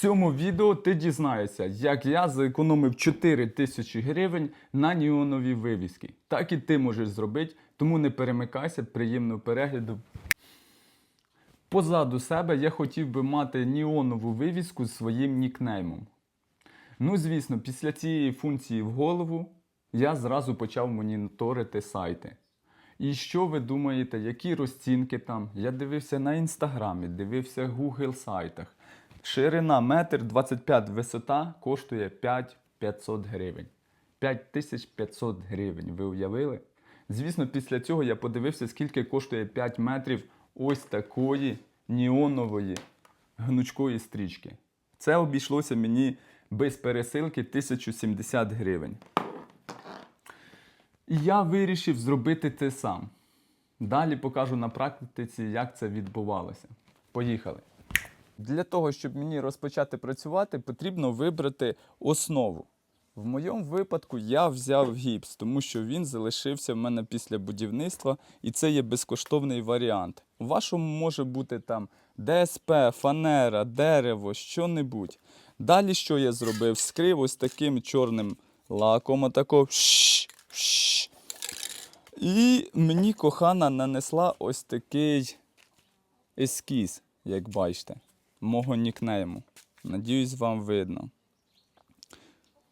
цьому відео ти дізнаєшся, як я зекономив 4 тисячі гривень на неонові вивіски. Так і ти можеш зробити, тому не перемикайся, приємного перегляду. Позаду себе я хотів би мати неонову вивіску з своїм нікнеймом. Ну, звісно, після цієї функції в голову я зразу почав моніторити сайти. І що ви думаєте, які розцінки там? Я дивився на інстаграмі, дивився в Google сайтах. Ширина метр 25 висота коштує 5500 гривень. 5500 гривень. Ви уявили? Звісно, після цього я подивився, скільки коштує 5 метрів ось такої неонової гнучкої стрічки. Це обійшлося мені без пересилки 1070 гривень. І я вирішив зробити те сам. Далі покажу на практиці, як це відбувалося. Поїхали. Для того, щоб мені розпочати працювати, потрібно вибрати основу. В моєму випадку я взяв гіпс, тому що він залишився в мене після будівництва, і це є безкоштовний варіант. У вашому може бути там ДСП, фанера, дерево, що-небудь. Далі що я зробив? Скрив ось таким чорним лаком, отако. І мені кохана нанесла ось такий ескіз, як бачите, мого нікнейму. Надіюсь, вам видно.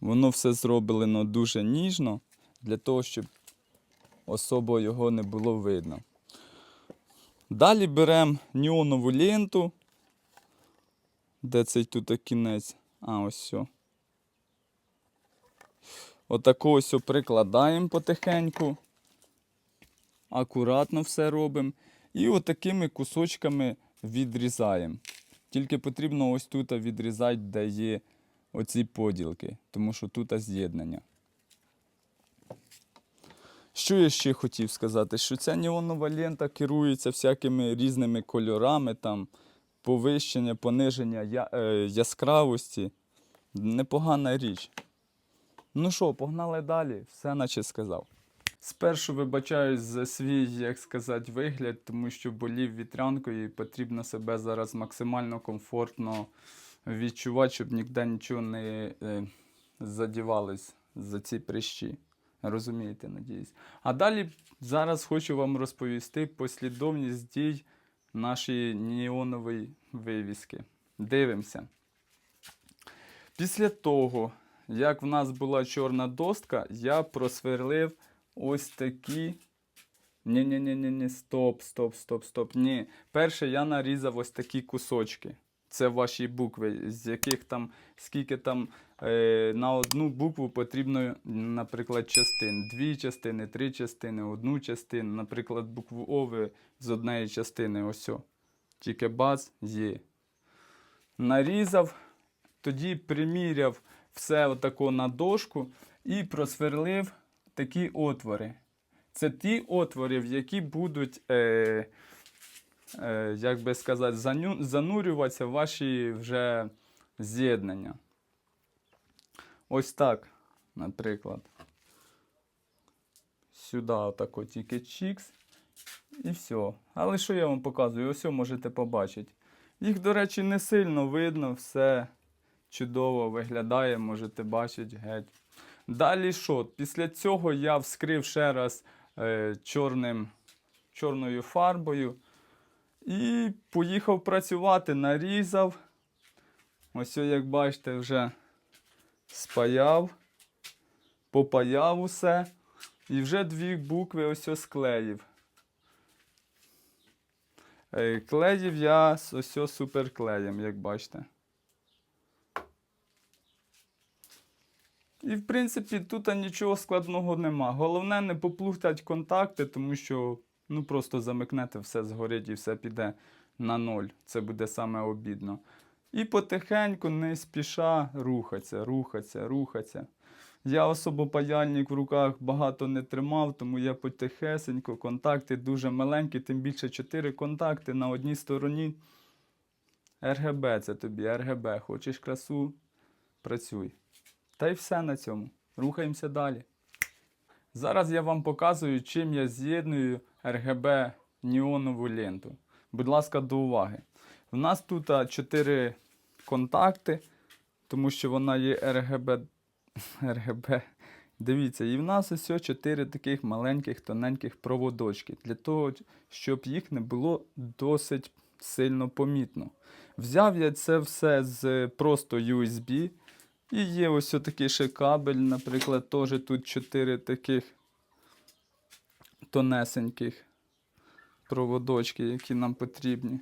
Воно все зроблено дуже ніжно, для того, щоб особо його не було видно. Далі беремо неонову ленту. Де цей тут кінець? А, ось все. Отаку ось прикладаємо потихеньку. Акуратно все робимо. І отакими кусочками відрізаємо. Тільки потрібно ось тут відрізати, де є оці поділки, тому що тут з'єднання. Що я ще хотів сказати? Що ця неонова лента керується всякими різними кольорами, там, повищення, пониження я, е, яскравості. Непогана річ. Ну що, погнали далі, все наче сказав. Спершу вибачаюсь за свій, як сказати, вигляд, тому що болів вітрянкою і потрібно себе зараз максимально комфортно відчувати, щоб ніде нічого не е, задівалось за ці прищі. Розумієте, надіюсь. А далі зараз хочу вам розповісти послідовність дій нашої неонової вивіски. Дивимося. Після того, як в нас була чорна достка, я просверлив ось такі. ні ні ні ні ні стоп, стоп, стоп, стоп. Ні. Перше я нарізав ось такі кусочки. Це ваші букви, з яких там, скільки там е, на одну букву потрібно, наприклад, частин. Дві частини, три частини, одну частину, наприклад, букву О ви з однієї частини. Ось. Тільки бац є. Нарізав, тоді приміряв все отако на дошку і просверлив такі отвори. Це ті отвори, в які будуть, е, е, як би сказати, занурюватися ваші вже з'єднання. Ось так, наприклад. Сюди отако тільки чікс. І все. Але що я вам показую? Ось можете побачити. Їх, до речі, не сильно видно, все чудово виглядає, можете бачити геть. Далі що? Після цього я вскрив ще раз е, чорним, чорною фарбою і поїхав працювати, нарізав. Ось, як бачите, вже спаяв, попаяв усе. І вже дві букви ось склеїв. Е, Клеїв я з ось суперклеєм, як бачите. І, в принципі, тут нічого складного нема. Головне не поплутати контакти, тому що ну, просто замикнете, все згорить і все піде на ноль. Це буде саме обідно. І потихеньку, не спіша рухатися, рухатися, рухатися. Я особо паяльник в руках багато не тримав, тому я потихесенько, контакти дуже маленькі, тим більше 4 контакти на одній стороні. РГБ це тобі, РГБ. Хочеш красу? Працюй. Та й все на цьому. Рухаємося далі. Зараз я вам показую, чим я з'єдную RGB неонову ленту. Будь ласка, до уваги. У нас тут 4 контакти, тому що вона є РГБ. РГБ. Дивіться, і в нас ось 4 таких маленьких тоненьких проводочки, для того, щоб їх не було досить сильно помітно. Взяв я це все з просто USB. І є ось такий ще кабель, наприклад, теж тут 4 таких тонесеньких проводочки, які нам потрібні.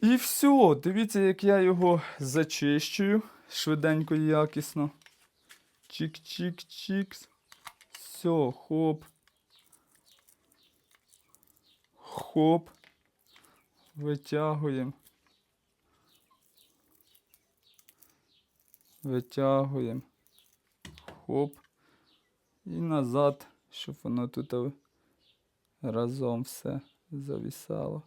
І все, дивіться, як я його зачищую швиденько і якісно. Чик-чик-чик. Все, хоп. Хоп. Витягуємо. Витягуємо. Хоп. І назад, щоб воно тут разом все завісало.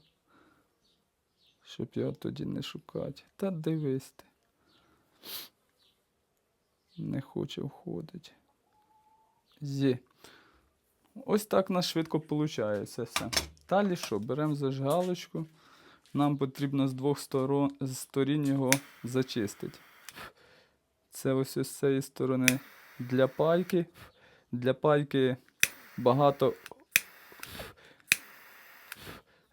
Щоб його тоді не шукати. Та дивись ти. Не хоче входити. Є. Ось так нас швидко виходить все. Далі що? Беремо зажигалочку. Нам потрібно з двох сторон, сторін його зачистити. Це ось з цієї сторони для пайки. Для пайки багато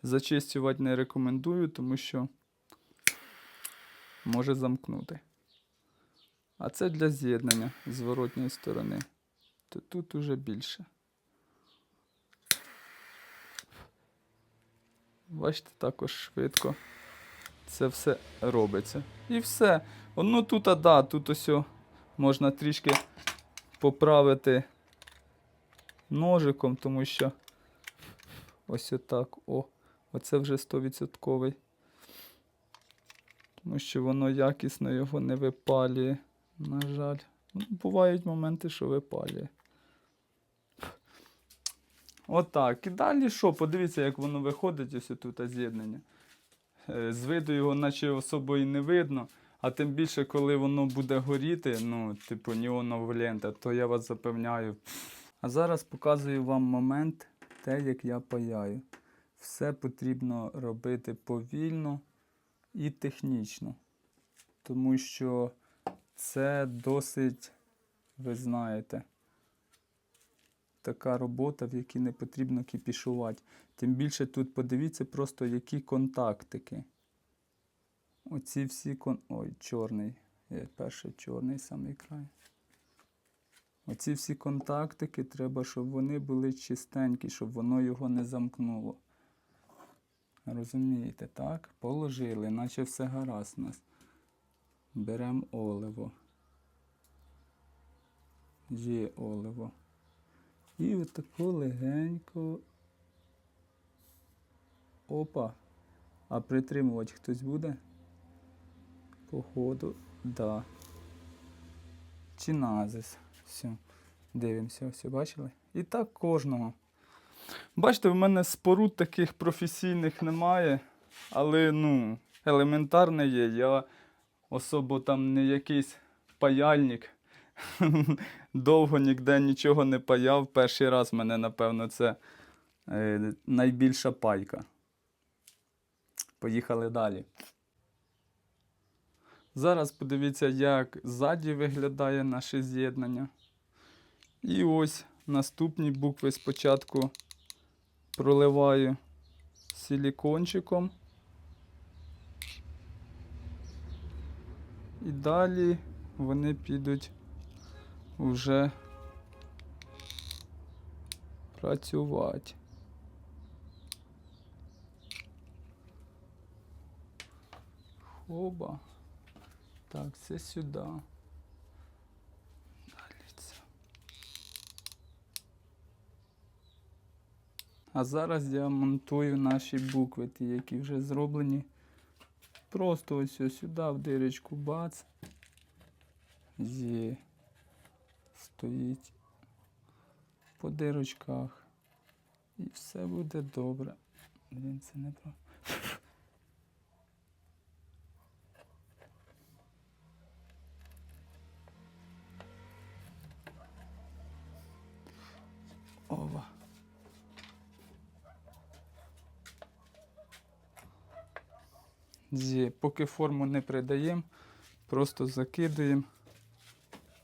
зачистювати не рекомендую, тому що може замкнути. А це для з'єднання зворотньої сторони. То тут уже більше. Бачите, також швидко це все робиться. І все. Ну тут, а да, тут ось можна трішки поправити ножиком, тому що ось отак. О, оце вже 100%. Тому що воно якісно його не випалює. На жаль. Ну, бувають моменти, що випалює. Отак. І далі що? Подивіться, як воно виходить, ось тут з'єднання. Е, З виду його наче особо і не видно. А тим більше, коли воно буде горіти, ну, типу неонова лента, то я вас запевняю. А зараз показую вам момент, те, як я паяю. Все потрібно робити повільно і технічно. Тому що це досить, ви знаєте, така робота, в якій не потрібно кіпішувати. Тим більше тут подивіться просто, які контактики. Оці всі кон... Ой, чорний. Є перший чорний самий край. Оці всі контактики треба, щоб вони були чистенькі, щоб воно його не замкнуло. Розумієте, так? Положили, наче все гаразд у нас. Беремо оливо. Є оливо. І отако легенько. Опа. А притримувати хтось буде? Походу, да. Чи назис. Все. Дивимося, все, бачили? І так кожного. Бачите, в мене споруд таких професійних немає, але ну, елементарне є. Я особо там не якийсь паяльник. Довго ніде нічого не паяв. Перший раз в мене, напевно, це е, найбільша пайка. Поїхали далі. Зараз подивіться, як ззаді виглядає наше з'єднання. І ось наступні букви спочатку проливаю силікончиком. І далі вони підуть вже працювати. Хоба. Так, це сюди. Далі це. А зараз я монтую наші букви, ті, які вже зроблені. Просто ось ось сюди в дирочку бац. Є. Стоїть по дирочках. І все буде добре. Він це не про. Є. Поки форму не придаємо, просто закидуємо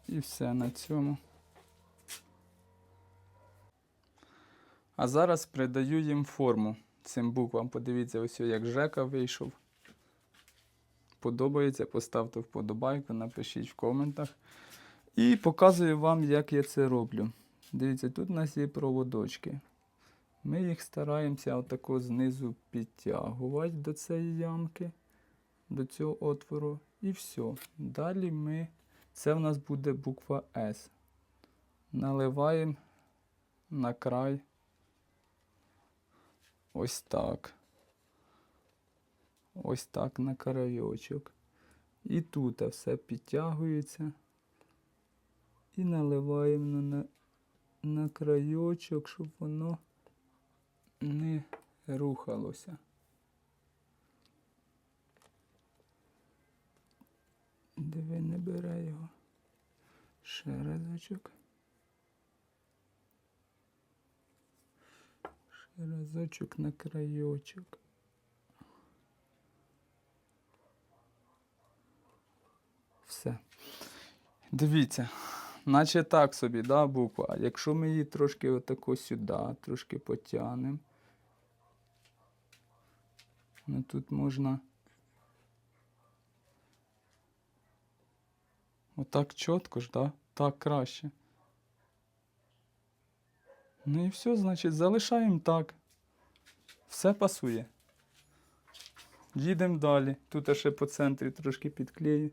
і все на цьому. А зараз придаю їм форму цим буквам. Подивіться, ось як Жека вийшов. Подобається, поставте вподобайку, напишіть в коментах. І показую вам, як я це роблю. Дивіться, тут у нас є проводочки. Ми їх стараємося отако знизу підтягувати до цієї ямки, до цього отвору. І все. Далі ми. Це в нас буде буква С. Наливаємо на край. Ось так. Ось так на краєчок. І тут все підтягується. І наливаємо на, на, краєчок, щоб воно не рухалося. Диви, не бере його. Ще разочок. Ще разочок на краєчок. Все. Дивіться, наче так собі, да, буква. Якщо ми її трошки отако сюди, трошки потягнемо, ну тут можна. Отак чітко ж, да? Так краще. Ну і все, значить, залишаємо так. Все пасує. Їдемо далі. Тут я ще по центрі трошки підклею.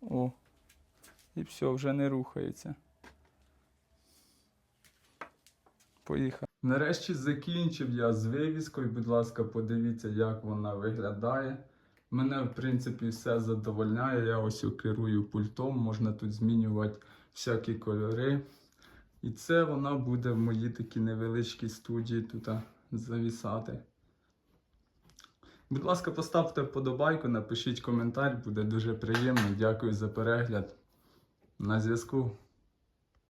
О, і все, вже не рухається. Поїхав. Нарешті закінчив я з вивіскою. Будь ласка, подивіться, як вона виглядає. Мене, в принципі, все задовольняє. Я ось керую пультом, можна тут змінювати всякі кольори. І це вона буде в моїй такій невеличкій студії тут завісати. Будь ласка, поставте вподобайку, напишіть коментар, буде дуже приємно. Дякую за перегляд. На зв'язку.